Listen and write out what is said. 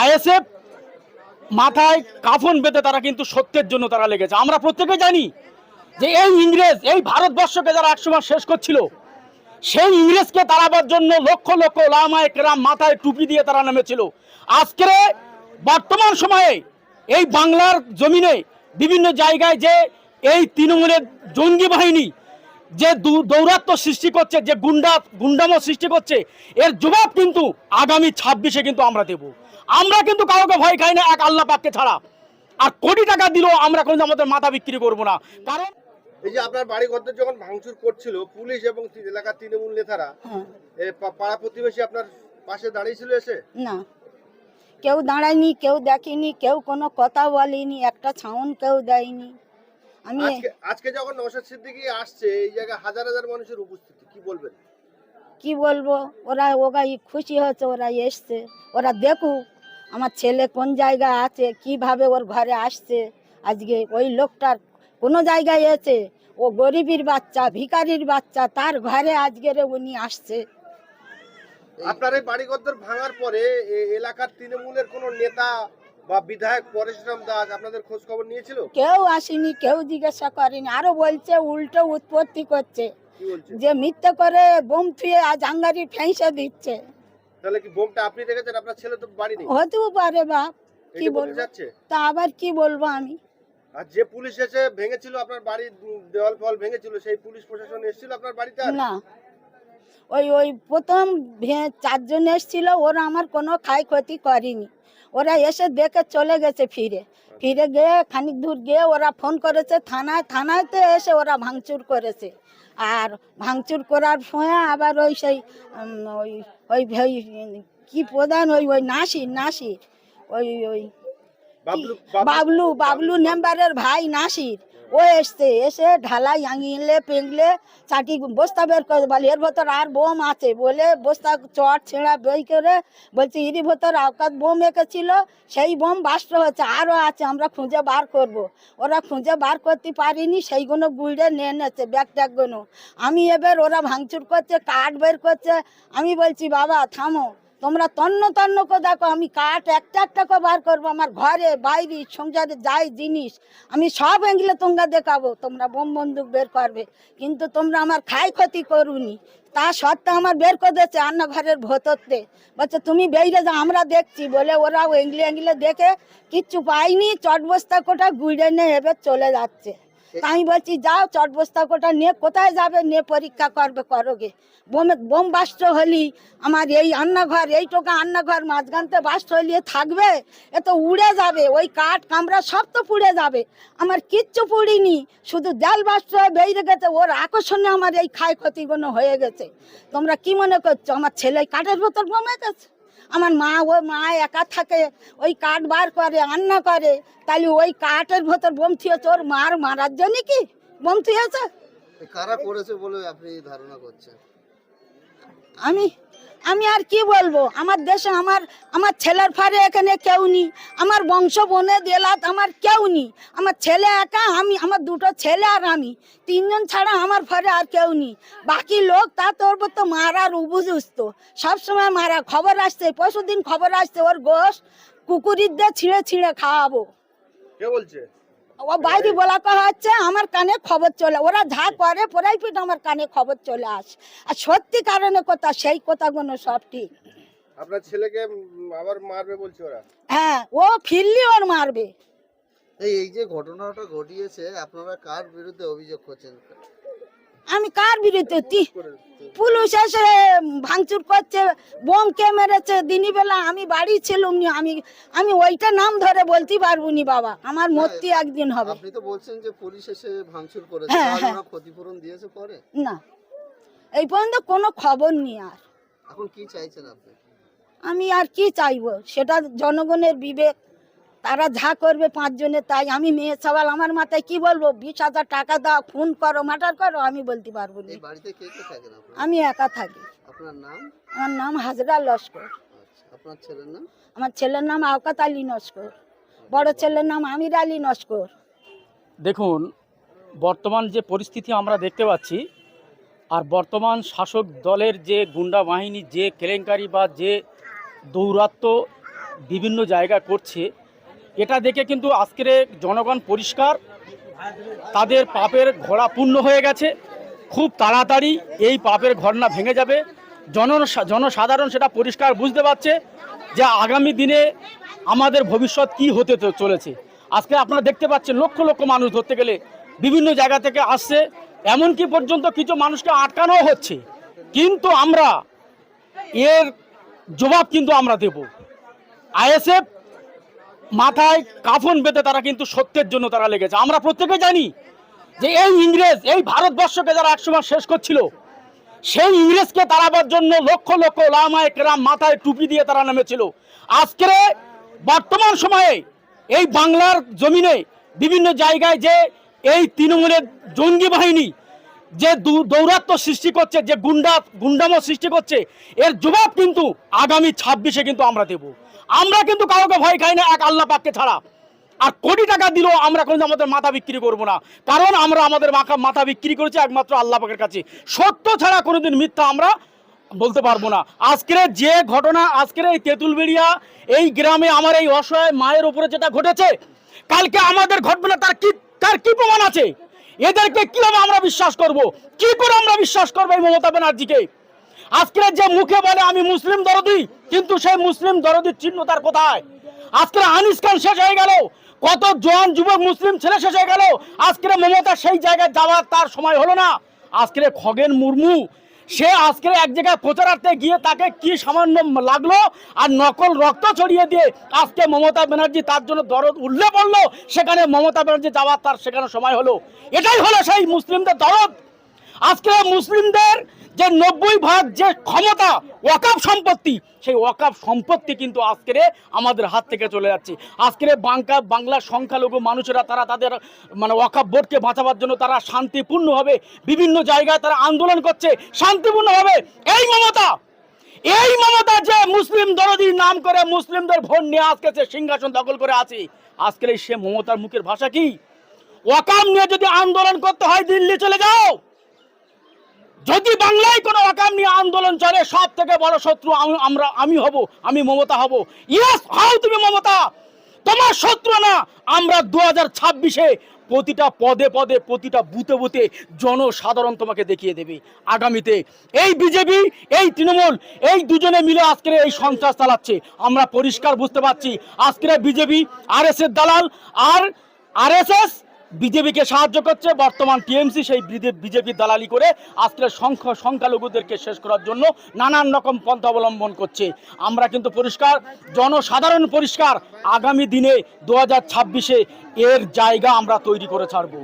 ISF মাথায় কাফন বেঁধে তারা কিন্তু সত্যের জন্য তারা লেগেছে। আমরা প্রত্যেকে জানি যে এই ইংরেজ, এই ভারতবর্ষকে যারা একসময় শেষ করছিল, সেই ইংরেজকে তাড়াবার জন্য লক্ষ লক্ষ লামায় কেরাম মাথায় টুপি দিয়ে তারা নেমেছিল। আজকের বর্তমান সময়ে এই বাংলার জমিনে বিভিন্ন জায়গায় যে এই তৃণমূলের জঙ্গি বাহিনী যে দু- দৌরাত্ম্য সৃষ্টি করছে, যে গুন্ডা, গুন্ডামো সৃষ্টি করছে, এর জবাব কিন্তু আগামী ছাব্বিশে কিন্তু আমরা দেব। আমরা কিন্তু কাউকে ভয় খাই না এক আল্লাহ পাককে ছাড়া। আর কোটি টাকা দিলেও আমরা কিন্তু আমাদের মাথা বিক্রি করব না। কারণ এই যে আপনার বাড়ি ঘরদের যখন ভাঙচুর করছিল পুলিশ এবং এলাকার তৃণমূল নেতারা হ্যাঁ। এ, পাড়া প্রতিবেশী আপনার পাশে দাঁড়িয়েছিল এসে? না। কেউ দাঁড়ায়নি কেউ দেখেনি কেউ কোনো কথা বলেনি একটা ছাউন কেউ দেয়নি। আমি আজকে আজকে যখন নৌসাদ সিদ্দিকি আসছে এই জায়গায় হাজার হাজার মানুষের উপস্থিতি কি বলবেন? কি বলব? ওরা ওরা খুশি হচ্ছে ওরা এসছে। ওরা দেখুক। আমার ছেলে কোন জায়গায় আছে কীভাবে ওর ঘরে আসছে? আজকে ওই লোকটার কোনো জায়গায় এসে ও গরিবের বাচ্চা ভিখারির বাচ্চা তার ঘরে আজকের উনি আসছে। আপনার এই বাড়ি ঘরদের ভাঙার পরে এলাকার তৃণমূলের কোনো নেতা বা বিধায়ক পরেশরাম দাস আপনাদের খোঁজ খবর নিয়েছিল? কেউ আসেনি কেউ জিজ্ঞাসা করেনি। আরও বলছে উল্টো উৎপত্তি করছে। যে মিথ্যে করে বোম থুয়ে আজ আঙ্গারি ফেঁসে দিচ্ছে। তাহলে কি বোমটা আপনি রেখেছেন? আপনার ছেলে তো বাড়ি নেই। হতেও পারে বাপ কি বলব? তা আবার কি বলব আমি? আর যে পুলিশ এসে ভেঙেছিল আপনার বাড়ির দেওয়াল ফল ভেঙেছিল সেই পুলিশ প্রশাসন এসেছিল আপনার বাড়িতে না। ওই ওই প্রথম চারজন এসেছিল ওরা আমার কোনো ক্ষয়ক্ষতি করেনি। ওরা এসে দেখে চলে গেছে ফিরে। ফিরে গিয়ে খানিক দূর গিয়ে ওরা ফোন করেছে থানায় থানাতে এসে ওরা ভাঙচুর করেছে। আর ভাঙচুর করার সময় আবার ওই সেই ওই ওই ওই কি প্রধান ওই ওই নাসির নাসির ওই ওই বাবলু বাবলু বাবলু নেম্বারের ভাই নাসির। ও এসছে, এসে ঢালাই আঙিলে পেংলে চাটি বস্তা বের করে বলে, এর ভেতর আর বোম আছে। বলে বস্তা চট ছেঁড়া বই করে বলছে, এরই ভেতর আওকাত বোম এঁকেছিল, সেই বোম বাস্ট হচ্ছে আরও আছে, আমরা খুঁজে বার করব। ওরা খুঁজে বার করতে পারিনি, সেইগুলো গুড়ে নিয়ে নেছে ব্যাগ ট্যাগগুলো। আমি এবার ওরা ভাঙচুর করছে, কাঠ বের করছে। আমি বলছি, বাবা, থামো। তোমরা তন্ন তন্ন করে দেখো, আমি কাঠ একটা একটা করে বার করব, আমার ঘরে, বাইরে, সংসারে যাই জিনিস, আমি সব এগুলো তোমরা দেখাবো, তোমরা বোম বন্দুক বের করবে, কিন্তু তোমরা আমার খাই ক্ষতি করুনি। তা সত্ত্বেও আমার বের করে দিয়েছে রান্নাঘরের ভেতরতে, বলছে, তুমি বেরিয়ে যাও, আমরা দেখছি। বলে ওরা এঙ্গলে এঙ্গলে দেখে, কিচ্ছু পাইনি চট বস্তা কোটা গুড়ে নিয়ে এবার চলে যাচ্ছে। তা আমি বলছি, যাও চট বস্তা কোটা নিয়ে, কোথায় যাবে? নিয়ে পরীক্ষা করবে, করোগে। বোমে, বোম বাস্ট হলি, আমার এই রান্নাঘর এই টোকা রান্নাঘর মাঝখানতে বাস্ট হলিয়ে থাকবে, এ তো উড়ে যাবে, ওই কাঠ কামড়া সব তো পুড়ে যাবে। আমার কিচ্ছু পুড়িনি, শুধু দেয়াল বাস্ট হয়ে বেরিয়ে গেছে, ওর আকর্ষণে আমার এই ক্ষয় ক্ষতিগুলো হয়ে গেছে। তোমরা কি মনে করছ? আমার ছেলে কাঠের বোতল বোমে গেছে? আমার মা ও মা একা থাকে ওই কাঠ বার করে রান্না করে। তাহলে ওই কাঠের ভেতর বোম থিয়েছে ওর মার মারার জন্য কি বোম থিয়েছে কারা করেছে বলে আপনি ধারণা করছেন? আমি? আমি আর কি বলব? আমার দেশে আমার আমার ছেলের ফারে এখানে কেউ নেই। আমার বংশ বনে দেলাত আমার কেউ নেই। আমার ছেলে একা, আমি, আমার দুটো ছেলে আর আমি। তিনজন ছাড়া আমার ফারে আর কেউ নেই। বাকি লোক তা তোর তো মারার উবুজুস্ত সবসময় মারা। খবর আসছে পরশু দিন খবর আসছে, ওর গোশ কুকুরিদের ছিঁড়ে ছিঁড়ে খাওয়াবো। কে বলছে? ও বাইরে বলা কথা হচ্ছে আমার কানে খবর চলে ওরা যা করে প্রাইভেট আমার কানে খবর চলে আসে। আর সত্যি কারণে কথা সেই কথাগুলো সব ঠিক। আপনার ছেলেকে আবার মারবে বলছে ওরা? হ্যাঁ ও ফিরলি ওর মারবে। এই এই যে ঘটনাটা ঘটিয়েছে আপনারা কার বিরুদ্ধে অভিযোগ করছেন? আমি কার বিরুদ্ধে? পুলিশ এসে ভাঙচুর করছে বোম কে মেরেছে দিনই বেলা আমি বাড়ি ছিলাম নি আমি আমি ওইটা নাম ধরে বলতে পারব নি বাবা আমার মূর্তি একদিন হবে। আপনি তো বলছেন যে পুলিশ এসে ভাঙচুর করেছে হ্যাঁ, হ্যাঁ। ক্ষতিপূরণ দিয়েছে পরে? না এই পর্যন্ত কোনো খবর নেই আর। এখন কি চাইছেন আপনি? আমি আর কি চাইব সেটা জনগণের বিবেক। তারা যা করবে পাঁচজনে তাই। আমি মেয়ে সবাল আমার মাথায় কি বলব? বিশ হাজার টাকা দাও ফোন করো মাটার করো আমি বলতে পারব না। এই বাড়িতে কে কে থাকেন আপনার? আমি একা থাকি। আপনার নাম? আমার নাম হাজরা লস্কর। আচ্ছা আপনার ছেলের নাম? আমার ছেলের নাম আওকাত আলী নস্কর। বড় ছেলের নাম আমির আলী নস্কর। দেখুন বর্তমান যে পরিস্থিতি আমরা দেখতে পাচ্ছি আর বর্তমান শাসক দলের যে গুন্ডা বাহিনী যে কেলেঙ্কারি বা যে দৌরাত্ম্য বিভিন্ন জায়গা করছে এটা দেখে কিন্তু আজকের জনগণ পরিষ্কার, তাদের পাপের ঘোড়া পূর্ণ হয়ে গেছে। খুব তাড়াতাড়ি এই পাপের ঘটনা ভেঙে যাবে। জন জনসাধারণ সেটা পরিষ্কার বুঝতে পারছে যে আগামী দিনে আমাদের ভবিষ্যৎ কি হতে চলেছে। আজকে আপনারা দেখতে পাচ্ছেন লক্ষ লক্ষ মানুষ ধরতে গেলে বিভিন্ন জায়গা থেকে আসছে। এমনকি পর্যন্ত কিছু মানুষকে আটকানো হচ্ছে। কিন্তু আমরা এর জবাব কিন্তু আমরা দেব। আইএসএফ মাথায় কাফন বেঁধে তারা কিন্তু সত্যের জন্য তারা লেগেছে। আমরা প্রত্যেকে জানি যে এই ইংরেজ, এই ভারতবর্ষকে যারা একসময় শেষ করছিল, সেই ইংরেজকে তাড়াবার জন্য লক্ষ লক্ষ লামায় কেরাম মাথায় টুপি দিয়ে তারা নেমেছিল। আজকে বর্তমান সময়ে এই বাংলার জমিনে বিভিন্ন জায়গায় যে এই তৃণমূলের জঙ্গি বাহিনী যে দু- দৌরাত্ম্য সৃষ্টি করছে, যে গুন্ডা, গুন্ডামো সৃষ্টি করছে, এর জবাব কিন্তু আগামী ছাব্বিশে কিন্তু আমরা দেব। আমরা কিন্তু কাউকে ভয় খাই না, এক আল্লাহ পাককে ছাড়া। আর কোটি টাকা দিলেও আমরা কিন্তু আমাদের মাথা বিক্রি করব না। কারণ আমরা আমাদের মাথা মাথা বিক্রি করেছি একমাত্র আল্লাহ পাকের কাছে। সত্য ছাড়া কোনোদিন মিথ্যা আমরা বলতে পারব না। আজকের যে ঘটনা, আজকের এই তেঁতুলবেড়িয়া, এই গ্রামে আমার এই অসহায় মায়ের উপরে যেটা ঘটেছে, কালকে আমাদের ঘটবে না, তার কি তার কি প্রমাণ আছে? এদেরকে কীভাবে আমরা বিশ্বাস করব? কি করে আমরা বিশ্বাস করব এই মমতা ব্যানার্জিকে? আজকের যে মুখে বলে আমি মুসলিম দরদি, কিন্তু সেই মুসলিম দরদির চিহ্ন তার কোথায়? আজকের আনিস খান শেষ হয়ে গেল, কত জোয়ান যুবক মুসলিম ছেলে শেষ হয়ে গেল, আজকের মমতা সেই জায়গায় যাওয়ার তার সময় হলো না। আজকের খগেন মুর্মু, সে আজকে এক জায়গায় প্রচারার্থে গিয়ে তাকে কি সামান্য লাগল আর নকল রক্ত ছড়িয়ে দিয়ে আজকে মমতা ব্যানার্জি তার জন্য দরদ উল্লে পড়ল, সেখানে মমতা ব্যানার্জি যাওয়ার তার সেখানে সময় হলো। এটাই হলো সেই মুসলিমদের দরদ। আজকে মুসলিমদের যে নব্বই ভাগ যে ক্ষমতা ওয়াকাপ সম্পত্তি, সেই ওয়াকাপ সম্পত্তি কিন্তু আজকের আমাদের হাত থেকে চলে যাচ্ছে। আজকের বাংলা বাংলার সংখ্যালঘু মানুষেরা তারা তাদের মানে ওয়াকাপ বোর্ডকে বাঁচাবার জন্য তারা শান্তিপূর্ণভাবে বিভিন্ন জায়গায় তারা আন্দোলন করছে। শান্তিপূর্ণভাবে এই মমতা এই মমতা যে মুসলিম দরদির নাম করে মুসলিমদের ভোট নিয়ে আজকে সে সিংহাসন দখল করে আছে, আজকের এই সে মমতার মুখের ভাষা কি? ওয়াকাম নিয়ে যদি আন্দোলন করতে হয়, দিল্লি চলে যাও। যদি বাংলায় কোনো অকাম নিয়ে আন্দোলন চলে, সব থেকে বড় শত্রু আমরা আমি হব, আমি মমতা হব। ইয়েস হও তুমি মমতা। তোমার শত্রু না। আমরা দু হাজার ছাব্বিশে প্রতিটা পদে পদে, প্রতিটা বুতে বুতে জনসাধারণ তোমাকে দেখিয়ে দেবে। আগামীতে এই বিজেপি, এই তৃণমূল, এই দুজনে মিলে আজকের এই সন্ত্রাস চালাচ্ছে। আমরা পরিষ্কার বুঝতে পারছি, আজকের বিজেপি, আর এস দালাল, আর আর এস এস বিজেপিকে সাহায্য করছে। বর্তমান টিএমসি সেই বিজেপির দালালি করে আজকের সংখ্য সংখ্যালঘুদেরকে শেষ করার জন্য নানান রকম পন্থা অবলম্বন করছে। আমরা কিন্তু পরিষ্কার, জনসাধারণ পরিষ্কার আগামী দিনে দু হাজার এর জায়গা আমরা তৈরি করে ছাড়বো।